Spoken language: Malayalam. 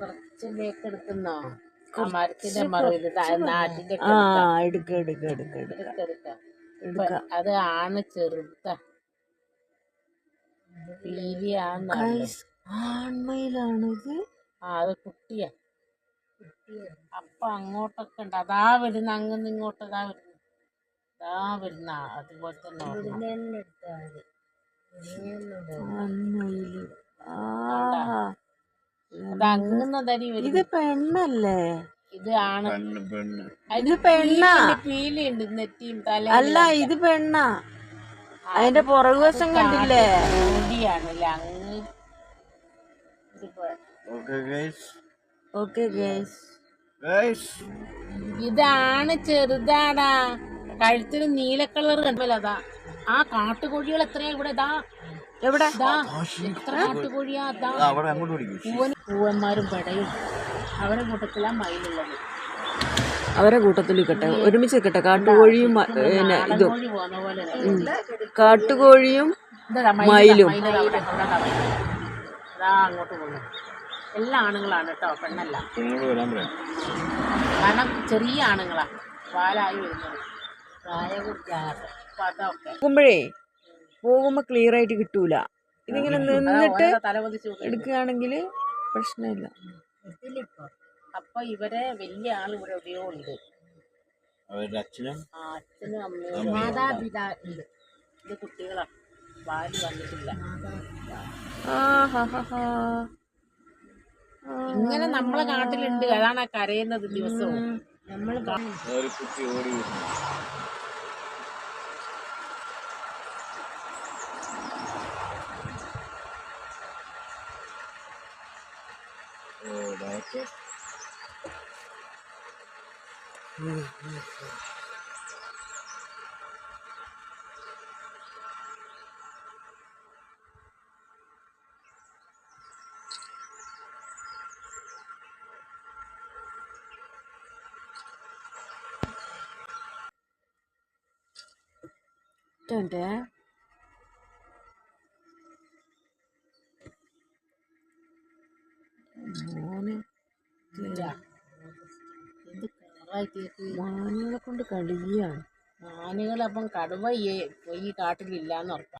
കുറച്ച് എടുക്കുന്നോ? ആ. മരത്തിന്റെ മറവിൽ നാട്ടിന്റെ ആ എടുക്ക. എടുക്ക എടുക്ക എടുക്ക എടുക്കാം. എടുക്ക അത് ആണ് ചെറുതാ. ആൺമയിലാണിത്. ആ അത് കുട്ടിയാ. അപ്പൊ അങ്ങോട്ടൊക്കെ ഉണ്ട്. അതാ വരുന്ന അങ്ങന്ന് ഇങ്ങോട്ട് അതാ വരുന്നു. അതാ വരുന്ന അതുപോലെ തന്നെ ആൺമയിൽ. ആഹാ. അത് അങ്ങന്നതടി ഇത് പെണ്ണല്ലേ? ഇത് ആണ്. ഇത് പെണ്ണാ? പീലിയുണ്ട് നെറ്റിയും തല അല്ല ഇത് പെണ്ണ? അതിന്റെ പുറകുവശം കണ്ടില്ലേ? അങ്ങ് ഓക്കെ ഗൈസ് ഇതാണ് ചെറുതാടാ. കഴുത്തിന് നീല കളർ കണ്ടല്ലോ അതാ. ആ കാട്ടുകോഴികൾ എത്രയാ ഇവിടെ? ഇതാ എവിടെ? എത്ര കാട്ടുകോഴിയാ? ദാ പൂവനും പൂവന്മാരും പെടയും. അവരെ കൂട്ടത്തിലാ മയിലുള്ളത്. അവരെ കൂട്ടത്തിൽ നിൽക്കട്ടെ ഒരുമിച്ച് നിൽക്കട്ടെ കാട്ടുകോഴിയും പിന്നെ ഇതും. കാട്ടുകോഴിയും മയിലും. ദാ അങ്ങോട്ട് പോകുന്നു. എല്ലാ ആണുങ്ങളാണ് കേട്ടോ പെണ്ണല്ല. കാരണം ചെറിയ ആണുങ്ങളാ. പാലായി വരുന്നത്. പോകുമ്പോഴേ പോകുമ്പോ ക്ലിയർ ആയിട്ട് കിട്ടൂല. ഇതിങ്ങനെ നിന്നിട്ട്. എടുക്കുകയാണെങ്കിൽ പ്രശ്നമില്ല. അപ്പൊ ഇവരെ വലിയ ആൾ ഇവിടെ എവിടെയോ ഉണ്ട്. അവരുടെ അച്ഛനും അച്ഛനും അമ്മയും ഇത് കുട്ടികളാ. വന്നിട്ടില്ല. ഇങ്ങനെ നമ്മളെ നാട്ടിലുണ്ട് അതാണ് ആ കരയുന്നത് ദിവസവും. നമ്മൾ ഒരു കുട്ടി ഓടി Don't dare. മോനെ മാനുകളെ കൊണ്ട് കളിയാണ്. ആനകളപ്പം കടുവ ഈ കാട്ടിലില്ലാന്ന് ഉറപ്പാ.